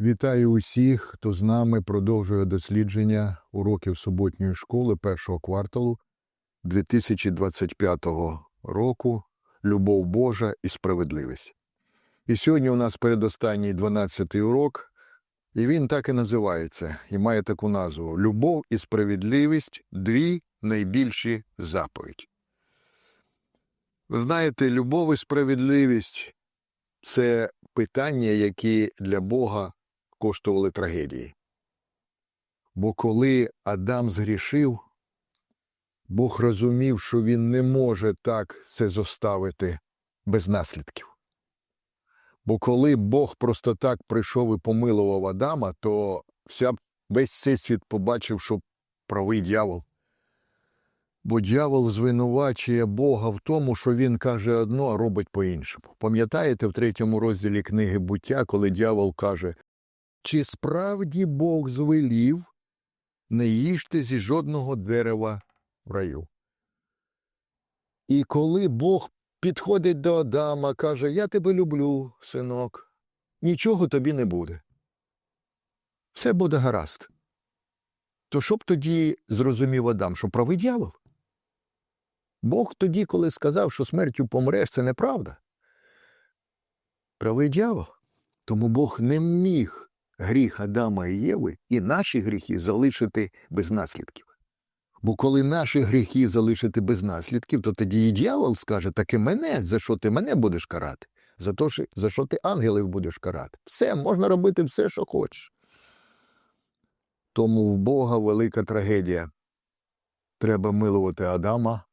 Вітаю усіх, хто з нами продовжує дослідження уроків суботньої школи першого кварталу 2025 року Любов Божа і справедливість. І сьогодні у нас передостанній 12-й урок, і він так і називається, і має таку назву Любов і справедливість дві найбільші заповідь. Ви знаєте, любов і справедливість це питання, які для Бога коштували трагедії. Бо коли Адам згрішив, Бог розумів, що він не може так це зоставити без наслідків. Бо коли Бог просто так прийшов і помилував Адама, то вся, весь всесвіт побачив, що правий дьявол. Бо дьявол звинувачує Бога в тому, що він каже одно, а робить по-іншому. Пам'ятаєте в третьому розділі книги буття, коли дьявол каже, чи справді Бог звелів не їжте зі жодного дерева в раю? І коли Бог підходить до Адама, каже, я тебе люблю, синок, нічого тобі не буде. Все буде гаразд. То що б тоді зрозумів Адам, що правий дьявол? Бог тоді, коли сказав, що смертю помреш, це неправда. Правий дьявол. Тому Бог не міг гріх Адама і Єви і наші гріхи залишити без наслідків. Бо коли наші гріхи залишити без наслідків, то тоді і дьявол скаже, так і мене, за що ти мене будеш карати? За то, за що ти ангелів будеш карати? Все, можна робити все, що хочеш. Тому в Бога велика трагедія. Треба милувати Адама,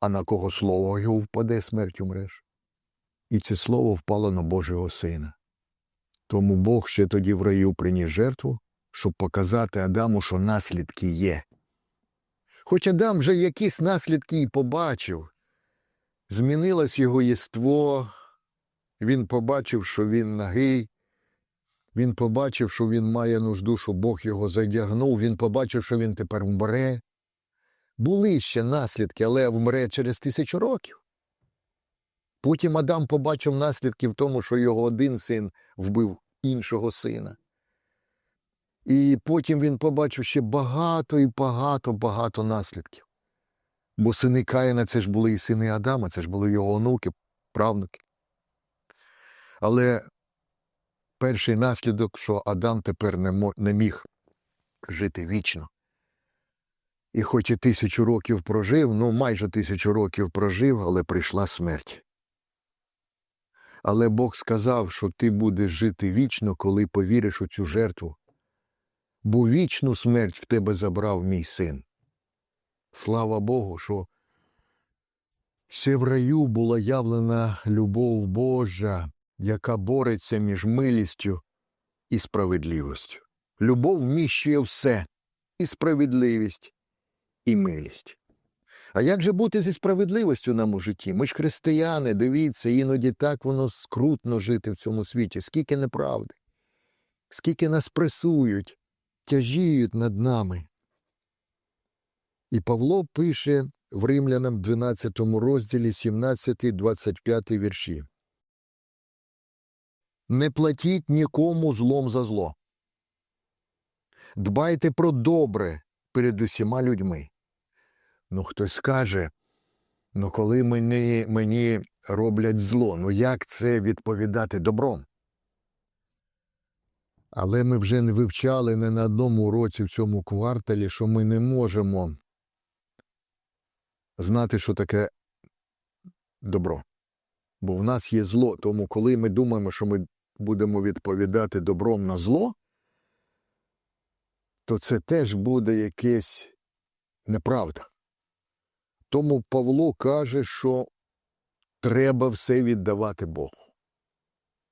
а на кого слово його впаде, смерть умреш. І це слово впало на Божого Сина. Тому Бог ще тоді в раю приніс жертву, щоб показати Адаму, що наслідки є. Хоч Адам вже якісь наслідки і побачив, змінилось його єство, він побачив, що він нагий, він побачив, що він має нужду, що Бог його задягнув, він побачив, що він тепер вмре. Були ще наслідки, але вмре через тисячу років. Потім Адам побачив наслідки в тому, що його один син вбив іншого сина. І потім він побачив ще багато і багато багато наслідків. Бо сини Каїна це ж були і сини Адама, це ж були його онуки, правнуки. Але перший наслідок, що Адам тепер не, міг жити вічно. І хоч і тисячу років прожив, ну майже тисячу років прожив, але прийшла смерть. Але Бог сказав, що ти будеш жити вічно, коли повіриш у цю жертву. Бо вічну смерть в тебе забрав мій син. Слава Богу, що ще в раю була явлена любов Божа, яка бореться між милістю і справедливістю. Любов вміщує все і справедливість, і милість. А як же бути зі справедливістю нам у житті? Ми ж християни, дивіться, іноді так воно скрутно жити в цьому світі, скільки неправди, скільки нас пресують, тяжіють над нами. І Павло пише в Римлянам 12 розділі 17-25 вірші. Не платіть нікому злом за зло. Дбайте про добре перед усіма людьми. Ну, хтось скаже, ну коли мені, мені роблять зло, ну як це відповідати добром? Але ми вже не вивчали не на одному уроці в цьому кварталі, що ми не можемо знати, що таке добро. Бо в нас є зло, тому коли ми думаємо, що ми будемо відповідати добром на зло, то це теж буде якесь неправда. Тому Павло каже, що треба все віддавати Богу.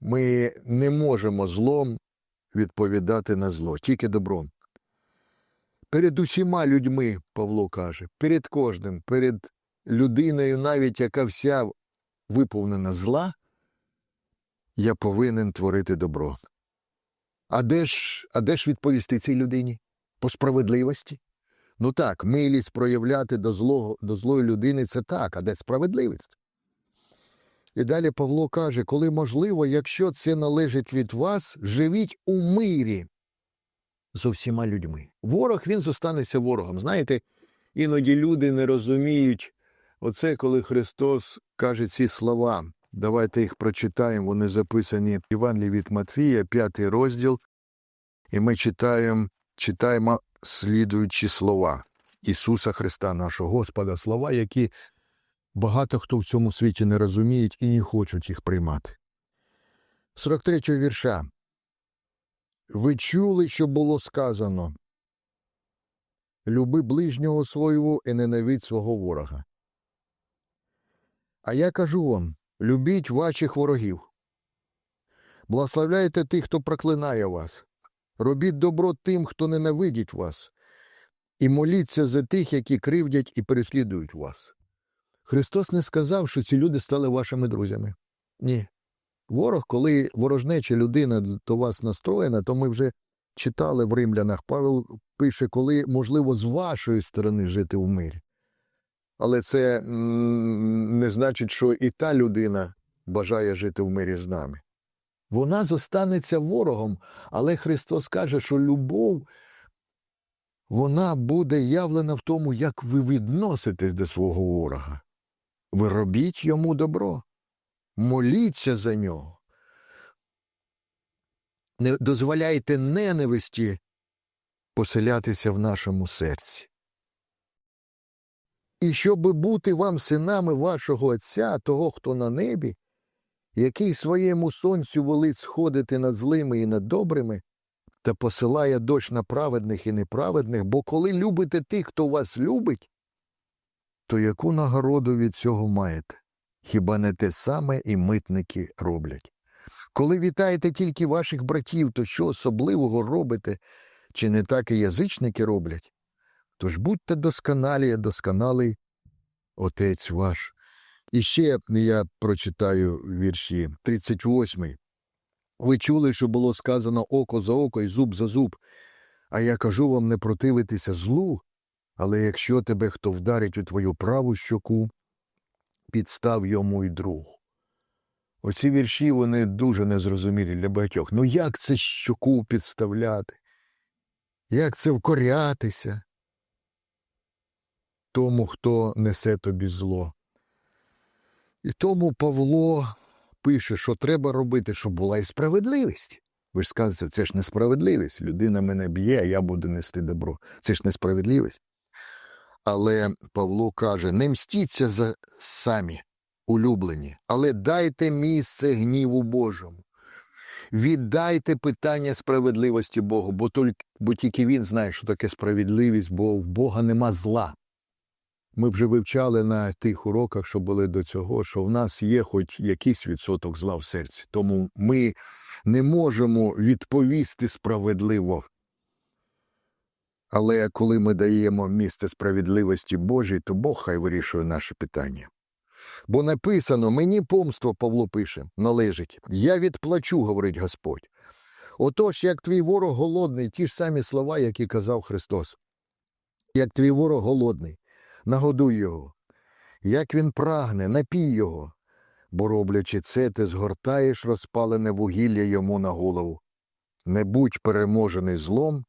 Ми не можемо злом відповідати на зло, тільки добром. Перед усіма людьми, Павло каже, перед кожним, перед людиною, навіть яка вся виповнена зла, я повинен творити добро. А де ж, а де ж відповісти цій людині? По справедливості? Ну так, милість проявляти до, злого, до злої людини це так, а де справедливість? І далі Павло каже, коли можливо, якщо це належить від вас, живіть у мирі з усіма людьми. Ворог він зостанеться ворогом. Знаєте, іноді люди не розуміють оце, коли Христос каже ці слова. Давайте їх прочитаємо. Вони записані в Євангелії від Матвія, п'ятий розділ, і ми читаємо, читаємо слідуючі слова Ісуса Христа, нашого Господа, слова, які багато хто в цьому світі не розуміють і не хочуть їх приймати. 43 вірша. Ви чули, що було сказано. Люби ближнього свого і ненавидь свого ворога. А я кажу вам любіть ваших ворогів. Благословляйте тих, хто проклинає вас. Робіть добро тим, хто ненавидить вас, і моліться за тих, які кривдять і переслідують вас. Христос не сказав, що ці люди стали вашими друзями. Ні. Ворог, коли ворожнеча людина до вас настроєна, то ми вже читали в римлянах. Павел пише, коли можливо з вашої сторони жити в мирі. Але це не значить, що і та людина бажає жити в мирі з нами. Вона зостанеться ворогом, але Христос каже, що любов вона буде явлена в тому, як ви відноситесь до свого ворога. Ви робіть йому добро, моліться за нього. Не дозволяйте ненависті поселятися в нашому серці. І щоб бути вам синами вашого Отця, того, хто на небі, який своєму сонцю велить сходити над злими і над добрими, та посилає дощ на праведних і неправедних, бо коли любите тих, хто вас любить, то яку нагороду від цього маєте? Хіба не те саме і митники роблять? Коли вітаєте тільки ваших братів, то що особливого робите, чи не так і язичники роблять? Тож будьте досконалі, досконалий Отець ваш. І ще я прочитаю вірші 38. Ви чули, що було сказано око за око і зуб за зуб. А я кажу вам не противитися злу, але якщо тебе хто вдарить у твою праву щоку, підстав йому й другу. Оці вірші вони дуже незрозумілі для багатьох. Ну як це щоку підставляти? Як це вкорятися? Тому, хто несе тобі зло. І тому Павло пише, що треба робити, щоб була і справедливість. Ви ж скажете, це ж несправедливість. Людина мене б'є, а я буду нести добро. Це ж несправедливість. Але Павло каже: не мстіться за самі, улюблені, але дайте місце гніву Божому. Віддайте питання справедливості Богу, бо, тільки, він знає, що таке справедливість, бо в Бога нема зла. Ми вже вивчали на тих уроках, що були до цього, що в нас є хоч якийсь відсоток зла в серці. Тому ми не можемо відповісти справедливо. Але коли ми даємо місце справедливості Божій, то Бог хай вирішує наші питання. Бо написано, мені помство, Павло пише, належить. Я відплачу, говорить Господь. Отож, як твій ворог голодний, ті ж самі слова, які казав Христос. Як твій ворог голодний, нагодуй його. Як він прагне, напій його. Бо, роблячи це, ти згортаєш розпалене вугілля йому на голову. Не будь переможений злом,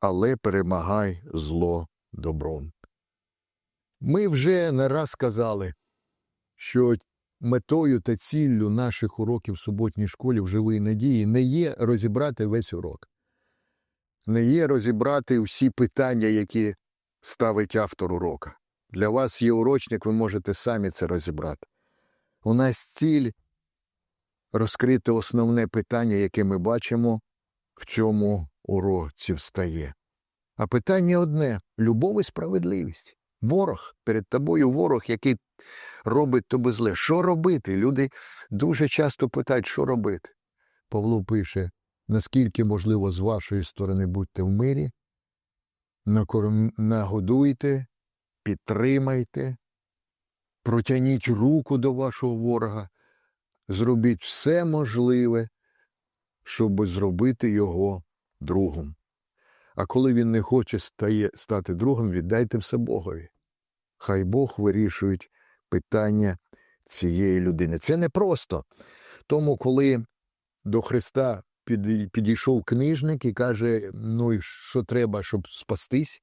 але перемагай зло добром. Ми вже не раз казали, що метою та ціллю наших уроків в суботній школі в живій надії не є розібрати весь урок, не є розібрати всі питання, які ставить автор урока. Для вас є урочник, ви можете самі це розібрати. У нас ціль розкрити основне питання, яке ми бачимо, в цьому уроці встає. А питання одне любов і справедливість. Ворог перед тобою ворог, який робить тобі зле. Що робити? Люди дуже часто питають, що робити. Павло пише, наскільки можливо з вашої сторони будьте в мирі, нагодуйте, підтримайте, протягніть руку до вашого ворога, зробіть все можливе, щоб зробити його другом. А коли він не хоче стає, стати другом, віддайте все Богові. Хай Бог вирішує питання цієї людини. Це непросто. Тому, коли до Христа підійшов книжник і каже: ну що треба, щоб спастись?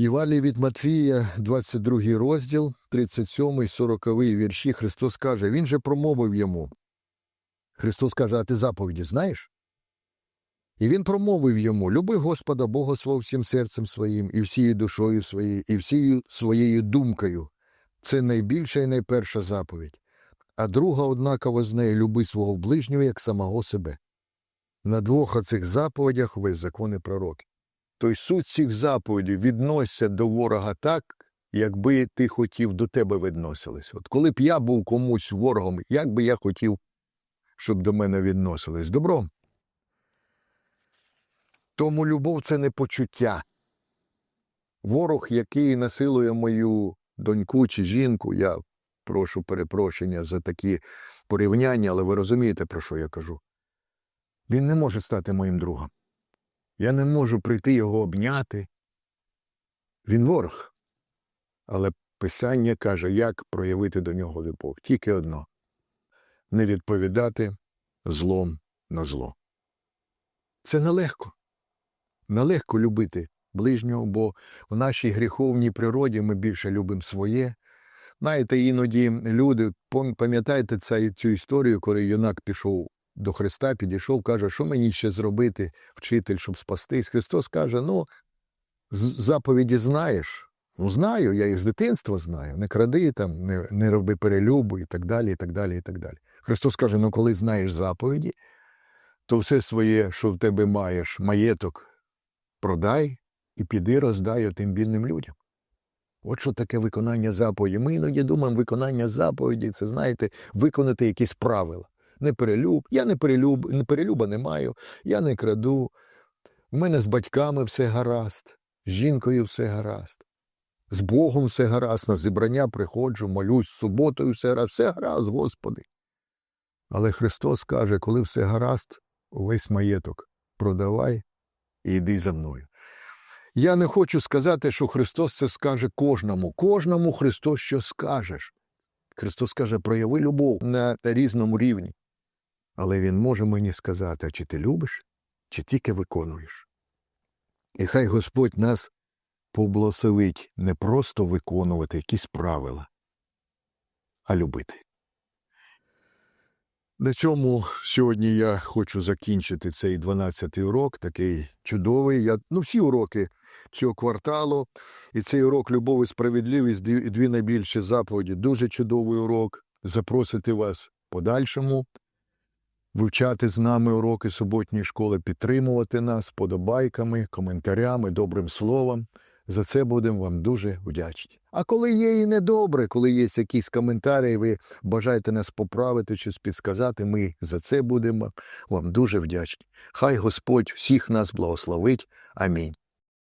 Євангелії від Матвія, 22 розділ, 37, 40 вірші, Христос каже, Він же промовив йому. Христос каже, а ти заповіді знаєш? І він промовив йому: Люби Господа Бога свого всім серцем своїм, і всією душою своєю, і всією своєю думкою. Це найбільша і найперша заповідь. А друга, однаково з нею, люби свого ближнього як самого себе. На двох оцих заповідях весь закони пророки. Той суть цих заповідей відноситься до ворога так, якби ти хотів до тебе відносились. От коли б я був комусь ворогом, як би я хотів, щоб до мене відносились? Добром. Тому любов це не почуття. Ворог, який насилує мою доньку чи жінку, я прошу перепрошення за такі порівняння, але ви розумієте, про що я кажу. Він не може стати моїм другом. Я не можу прийти його обняти. Він ворог. Але Писання каже, як проявити до нього любов. Тільки одно не відповідати злом на зло. Це нелегко. Нелегко любити ближнього, бо в нашій гріховній природі ми більше любимо своє. Знаєте, іноді люди, пам'ятаєте цю історію, коли юнак пішов до Христа, підійшов, каже, що мені ще зробити, вчитель, щоб спастись. Христос каже: ну, заповіді знаєш. Ну, знаю, я їх з дитинства знаю. Не кради, там, не, не роби перелюбу і так далі, і так далі, і так далі. Христос каже: ну, коли знаєш заповіді, то все своє, що в тебе маєш, маєток, продай і піди роздай тим бідним людям. От що таке виконання заповіді. Ми іноді думаємо, виконання заповіді це, знаєте, виконати якісь правила. Не перелюб, я не перелюб, не перелюба не маю, я не краду. В мене з батьками все гаразд, з жінкою все гаразд, з Богом все гаразд, на зібрання приходжу, молюсь, з суботою все гаразд, все гаразд, Господи. Але Христос каже, коли все гаразд, увесь маєток продавай і йди за мною. Я не хочу сказати, що Христос це скаже кожному. Кожному Христос що скажеш. Христос каже, прояви любов на різному рівні. Але Він може мені сказати, чи ти любиш, чи тільки виконуєш. І хай Господь нас поблагословить не просто виконувати якісь правила, а любити. На цьому сьогодні я хочу закінчити цей 12-й урок, такий чудовий. Я, ну, всі уроки цього кварталу. І цей урок любов і справедливість, дві, найбільші заповіді. Дуже чудовий урок. Запросити вас подальшому, вивчати з нами уроки суботньої школи, підтримувати нас подобайками, коментарями, добрим словом. За це будемо вам дуже вдячні. А коли є і недобре, коли є якісь коментарі, ви бажаєте нас поправити чи підсказати, ми за це будемо вам дуже вдячні. Хай Господь всіх нас благословить. Амінь.